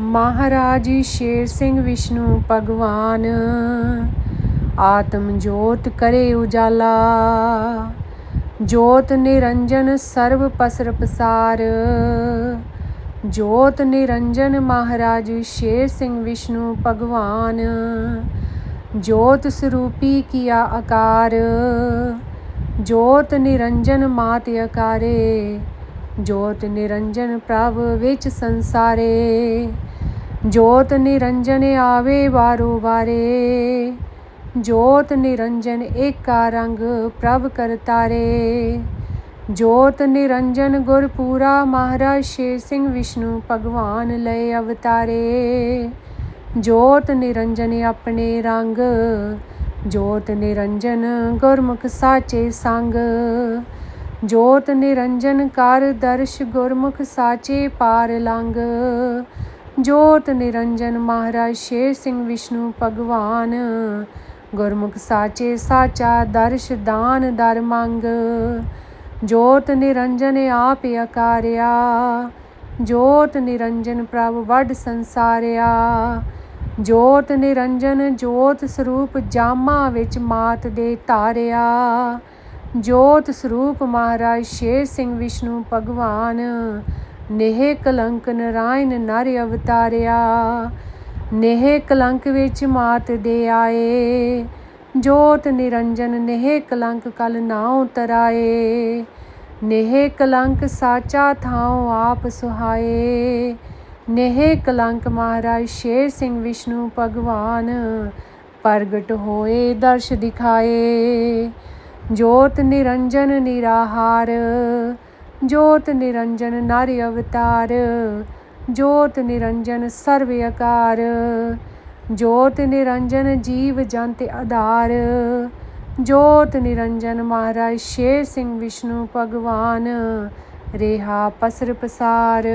ਮਹਾਰਾਜ ਸ਼ੇਰ ਸਿੰਘ ਵਿਸ਼ਨੂੰ, ਭਗਵਾਨ ਆਤਮ ਜੋਤ ਕਰੇ ਉਜਾਲਾ। ਜੋਤ ਨਿਰੰਜਨ ਸਰਬ ਪਸਰ ਪਸਾਰ ਜੋਤ ਨਿਰੰਜਨ ਮਹਾਰਾਜ ਸ਼ੇਰ ਸਿੰਘ ਵਿਸ਼ਨੂੰ, ਭਗਵਾਨ। ਜੋਤ ਸਰੂਪੀ ਕੀਆ ਆਕਾਰ। ਜੋਤ ਨਿਰੰਜਨ ਮਾਤ ਅਕਾਰੇ। ਜੋਤ ਨਿਰੰਜਨ ਪ੍ਰਭ ਵਿੱਚ ਸੰਸਾਰੇ, ਜੋਤ ਨਿਰੰਜਨ ਆਵੇ ਵਾਰੋ ਵਾਰੇ, ਜੋਤ ਨਿਰੰਜਨ ਏਕਾ ਰੰਗ ਪ੍ਰਭ ਕਰਤਾਰੇ, ਜੋਤ ਨਿਰੰਜਨ ਗੁਰਪੂਰਾ ਮਹਾਰਾਜ ਸ਼ੇਰ ਸਿੰਘ ਵਿਸ਼ਨੂੰ ਭਗਵਾਨ ਲਏ ਅਵਤਾਰੇ, ਜੋਤ ਨਿਰੰਜਨ ਆਪਣੇ ਰੰਗ, ਜੋਤ ਨਿਰੰਜਨ ਗੁਰਮੁਖ ਸਾਚੇ ਸੰਗ ਜੋਤ ਨਿਰੰਜਨ ਕਰ ਦਰਸ਼ ਗੁਰਮੁਖ ਸਾਚੇ ਪਾਰ ਲੰਗ ਜੋਤ ਨਿਰੰਜਨ ਮਹਾਰਾਜ ਸ਼ੇਰ ਸਿੰਘ ਵਿਸ਼ਨੂੰ ਭਗਵਾਨ। ਗੁਰਮੁਖ ਸਾਚੇ ਸਾਚਾ ਦਰਸ਼ ਦਾਨ ਦਰ ਮੰਗ। ਜੋਤ ਨਿਰੰਜਨ ਆਪ ਅਕਾਰਿਆ। ਜੋਤ ਨਿਰੰਜਨ ਪ੍ਰਭ ਵੱਡ ਸੰਸਾਰਿਆ। ਜੋਤ ਨਿਰੰਜਨ ਜੋਤ ਸਰੂਪ ਜਾਮਾ ਵਿੱਚ ਮਾਤ ਦੇ ਤਾਰਿਆ। ਜੋਤ ਸਰੂਪ ਮਹਾਰਾਜ ਸ਼ੇਰ ਸਿੰਘ ਵਿਸ਼ਨੂੰ ਭਗਵਾਨ, ਨੇਹ ਕਲੰਕ ਨਰਾਇਣ ਨਰ ਅਵਤਾਰਿਆ, ਨੇਹ ਕਲੰਕ ਵਿੱਚ ਮਾਤ ਦੇ ਆਏ, ਜੋਤ ਨਿਰੰਜਨ ਨੇਹ ਕਲੰਕ ਕਲ ਨਾ ਤਰਾਏ, ਨੇਹ ਕਲੰਕ ਸਾਚਾ ਥਾਉ ਆਪ ਸੁਹਾਏ, ਨੇਹ ਕਲੰਕ ਮਹਾਰਾਜ ਸ਼ੇਰ ਸਿੰਘ ਵਿਸ਼ਨੂੰ ਭਗਵਾਨ, ਪ੍ਰਗਟ ਹੋਏ ਦਰਸ਼ ਦਿਖਾਏ। ਜੋਤ ਨਿਰੰਜਨ ਨਿਰਾਹਾਰ, ਜੋਤ ਨਿਰੰਜਨ ਨਰ ਅਵਤਾਰ, ਜੋਤ ਨਿਰੰਜਨ ਸਰਵ ਆਕਾਰ ਜੋਤ ਨਿਰੰਜਨ ਜੀਵ ਜੰਤ ਆਧਾਰ, ਜੋਤ ਨਿਰੰਜਨ ਮਹਾਰਾਜ ਸ਼ੇਰ ਸਿੰਘ ਵਿਸ਼ਨੂੰ ਭਗਵਾਨ, ਰੇਹਾ ਪਸਰ ਪਸਾਰ।